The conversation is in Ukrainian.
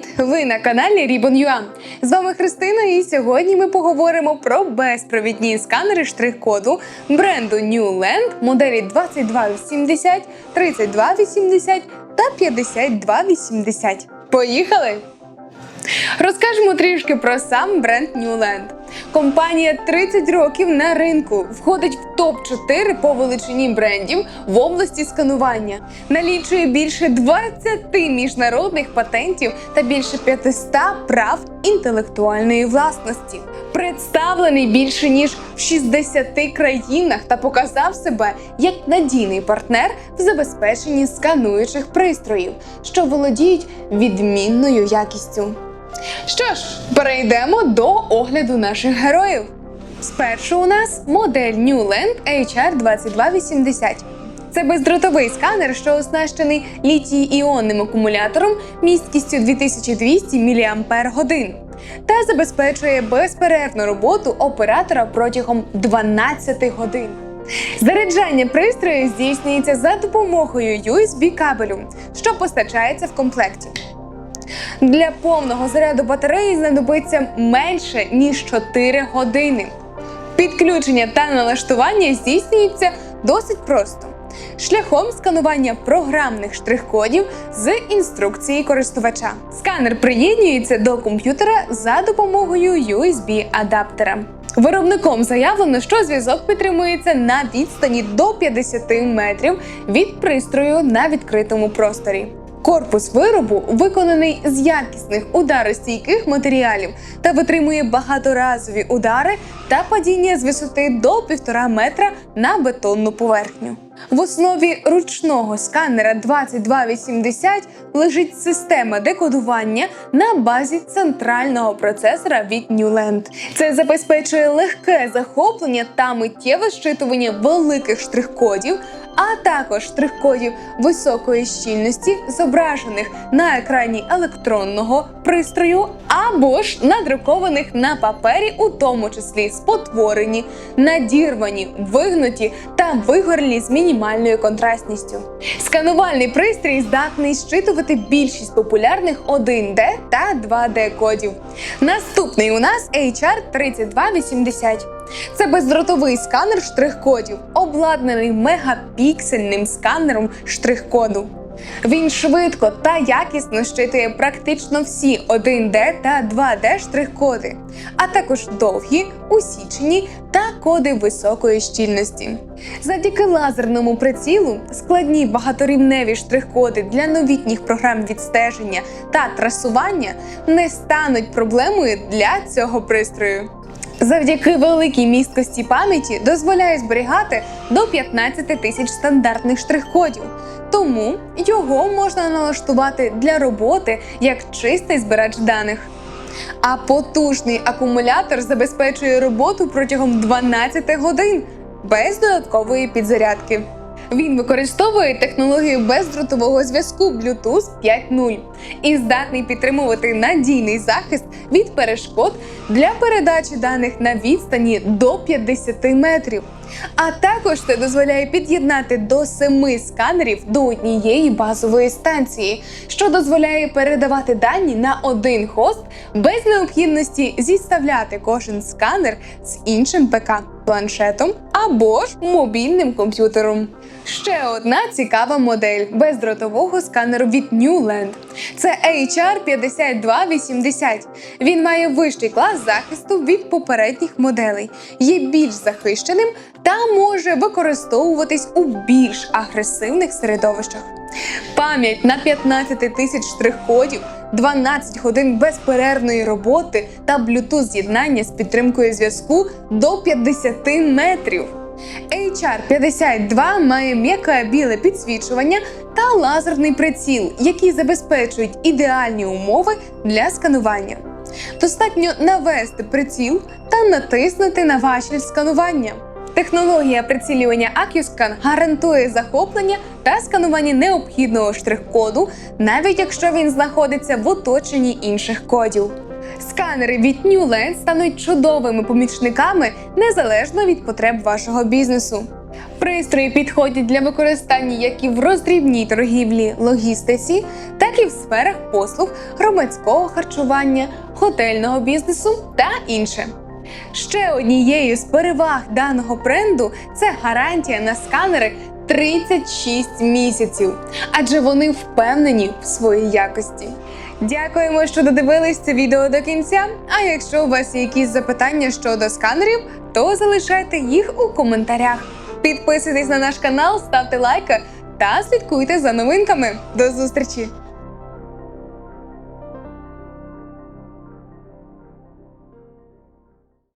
Привіт! Ви на каналі Ribbon.ua. З вами Христина, і сьогодні ми поговоримо про безпровідні сканери штрих-коду бренду New Land моделі 2280, 3280 та 5280. Поїхали! Розкажемо трішки про сам бренд New Land. Компанія 30 років на ринку входить в топ 4 по величині брендів в області сканування. Налічує більше 20 міжнародних патентів та більше 500 прав інтелектуальної власності. Представлений більше ніж в 60 країнах та показав себе як надійний партнер в забезпеченні скануючих пристроїв, що володіють відмінною якістю. Що ж, перейдемо до огляду наших героїв. Спершу у нас модель New Land HR2280. Це бездротовий сканер, що оснащений літій-іонним акумулятором місткістю 2200 мАч та забезпечує безперервну роботу оператора протягом 12 годин. Заряджання пристрою здійснюється за допомогою USB кабелю, що постачається в комплекті. Для повного заряду батареї знадобиться менше ніж 4 години. Підключення та налаштування здійснюється досить просто. Шляхом сканування програмних штрих-кодів з інструкції користувача. Сканер приєднюється до комп'ютера за допомогою USB-адаптера. Виробником заявлено, що зв'язок підтримується на відстані до 50 метрів від пристрою на відкритому просторі. Корпус виробу виконаний з якісних ударостійких матеріалів та витримує багаторазові удари та падіння з висоти до 1,5 метра на бетонну поверхню. В основі ручного сканера 2280 лежить система декодування на базі центрального процесора від Newland. Це забезпечує легке захоплення та миттєве щитування великих штрих-кодів, а також штрих-кодів високої щільності, зображених на екрані електронного пристрою, або ж надрукованих на папері, у тому числі спотворені, надірвані, вигнуті та вигорлі з мінімальною контрастністю. Сканувальний пристрій здатний щитувати більшість популярних 1D та 2D кодів. Наступний у нас HR3280. Це бездротовий сканер штрих-кодів, обладнаний мегапіксельним сканером штрих-коду. Він швидко та якісно щитує практично всі 1D та 2D штрих-коди, а також довгі, усічені та коди високої щільності. Завдяки лазерному прицілу складні багаторівневі штрих-коди для новітніх програм відстеження та трасування не стануть проблемою для цього пристрою. Завдяки великій місткості пам'яті дозволяє зберігати до 15 тисяч стандартних штрих-кодів. Тому його можна налаштувати для роботи як чистий збирач даних. А потужний акумулятор забезпечує роботу протягом 12 годин без додаткової підзарядки. Він використовує технологію бездротового зв'язку Bluetooth 5.0 і здатний підтримувати надійний захист від перешкод для передачі даних на відстані до 50 метрів. А також це дозволяє під'єднати до семи сканерів до однієї базової станції, що дозволяє передавати дані на один хост без необхідності зіставляти кожен сканер з іншим ПК, планшетом або ж мобільним комп'ютером. Ще одна цікава модель бездротового сканеру від Newland. Це HR5280. Він має вищий клас захисту від попередніх моделей, є більш захищеним та може використовуватись у більш агресивних середовищах. Пам'ять на 15 тисяч штрих-кодів, 12 годин безперервної роботи та Bluetooth з'єднання з підтримкою зв'язку до 50 метрів. HR52 має м'яке біле підсвічування та лазерний приціл, які забезпечують ідеальні умови для сканування. Достатньо навести приціл та натиснути на важіль сканування. Технологія прицілювання AccuScan гарантує захоплення та сканування необхідного штрих-коду, навіть якщо він знаходиться в оточенні інших кодів. Сканери від Newland стануть чудовими помічниками незалежно від потреб вашого бізнесу. Пристрої підходять для використання як і в роздрібній торгівлі логістиці, так і в сферах послуг громадського харчування, готельного бізнесу та інше. Ще однією з переваг даного бренду це гарантія на сканери 36 місяців, адже вони впевнені в своїй якості. Дякуємо, що додивились це відео до кінця. А якщо у вас є якісь запитання щодо сканерів, то залишайте їх у коментарях. Підписуйтесь на наш канал, ставте лайки та слідкуйте за новинками. До зустрічі!